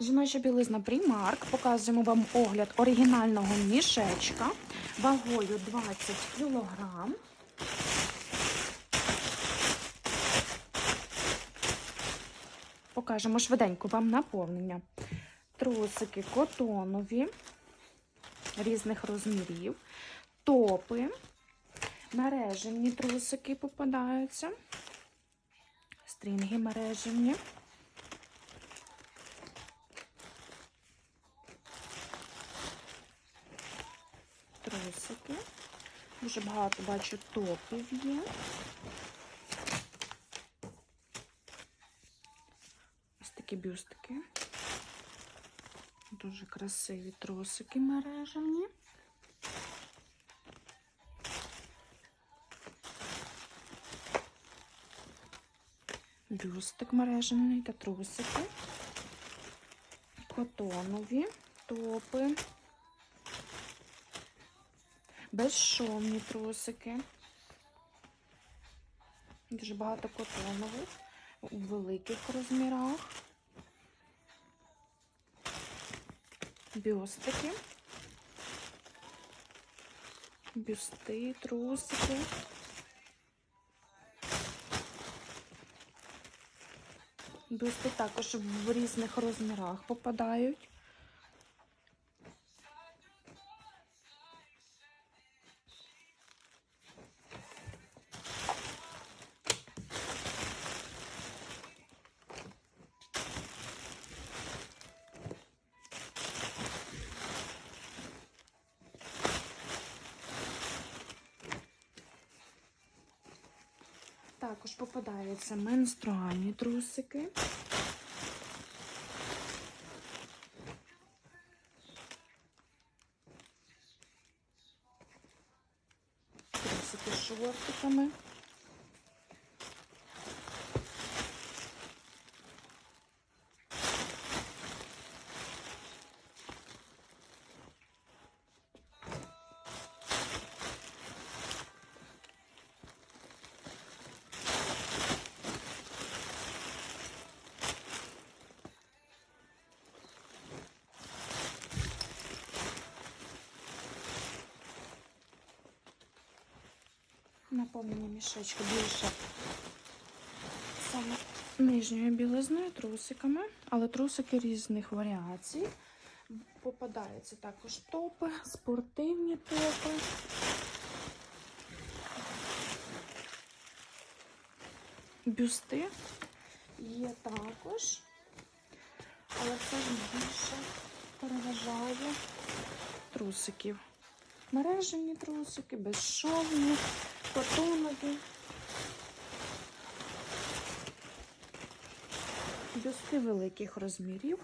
Жіноча білизна Primark. Показуємо вам огляд оригінального мішечка вагою 20 кг. Покажемо швиденько вам наповнення. Трусики котонові різних розмірів, топи, мережевні трусики попадаються, стрінги мережевні. Трусики. Дуже багато бачу топів є. Ось такі бюстики. Дуже красиві трусики мережевні. Бюстик мережевний та трусики. Котонові топи. Безшовні трусики. Дуже багато котонових у великих розмірах. Бюстики. Бюсти, трусики. Бюсти також в різних розмірах попадають. Також попадаються менструальні трусики. Трусики з шортиками. Наповнення мішечка більше саме нижньою білизною трусиками, але трусики різних варіацій. Попадаються також топи, спортивні топи. Бюсти є також, але це більше переважає трусиків. Мережені трусики, безшовні, котонові. Бюсти великих розмірів.